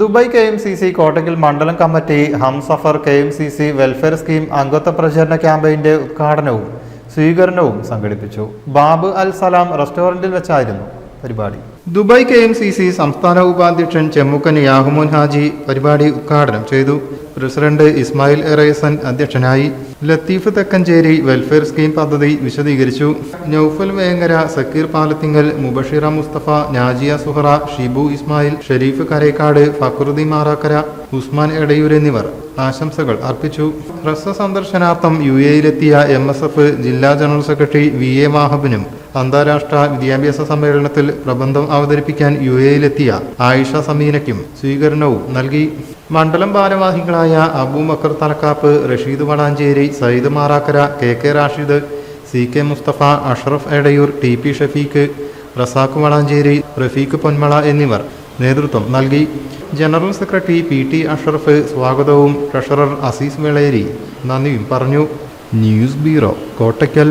Dubai K M C C കോട്ടക്കിൽ മണ്ഡലം committee Hamsafar K M C C welfare scheme അംഗത്വ പ്രചരണ ക്യാമ്പയിന്റെ ഉദ്ഘാടനവും സ്വീകരണവും സംഘടിപ്പിച്ചു. ബാബ് അൽ സലാം റെസ്റ്റോറന്റിൽ വെച്ചായിരുന്നു പരിപാടി. Dubai K M C C സംസ്ഥാന ഉപാധ്യക്ഷൻ ചെമ്മുക്കൻ യാഹുമോൻ ഹാജി പരിപാടി ഉദ്ഘാടനം ചെയ്തു. പ്രസിഡന്റ് ഇസ്മായിൽ എറേസൻ അധ്യക്ഷനായി ലത്തീഫ് തെക്കഞ്ചേരി വെൽഫെയർ സ്കീം പദ്ധതി വിശദീകരിച്ചു. നൌഫൽ വേങ്ങര സക്കീർ പാലത്തിങ്കൽ മുബഷിറ മുസ്തഫ നാജിയ സുഹറ ഷിബു ഇസ്മായിൽ ഷെരീഫ് കരേക്കാട് ഫക്രുദ്ദീൻ മാറാക്കര ഉസ്മാൻ എടയൂർ എന്നിവർ ആശംസകൾ അർപ്പിച്ചു. ഹ്രസ്വ സന്ദർശനാർത്ഥം യു എയിലെത്തിയ എം എസ് എഫ് ജില്ലാ ജനറൽ സെക്രട്ടറി വി എ മാഹബിനും അന്താരാഷ്ട്ര വിദ്യാഭ്യാസ സമ്മേളനത്തിൽ പ്രബന്ധം അവതരിപ്പിക്കാൻ യു എയിലെത്തിയ ആയിഷ സമീനയ്ക്കും സ്വീകരണവും നൽകി. മണ്ഡലം ഭാരവാഹികളായ Aboobacker Thalakkap Rasheed Valanchery Sayyid Marakkara K K Rashid C K Musthafa Ashraf Edayur T P Shafeeq Razak Valanchery Rafeeq Ponmala എന്നിവർ നേതൃത്വം നൽകി. General secretary P T Ashraf സ്വാഗതവും ട്രഷറർ അസീസ് വെളേരി നന്ദിയും പറഞ്ഞു. News bureau Kottakkal.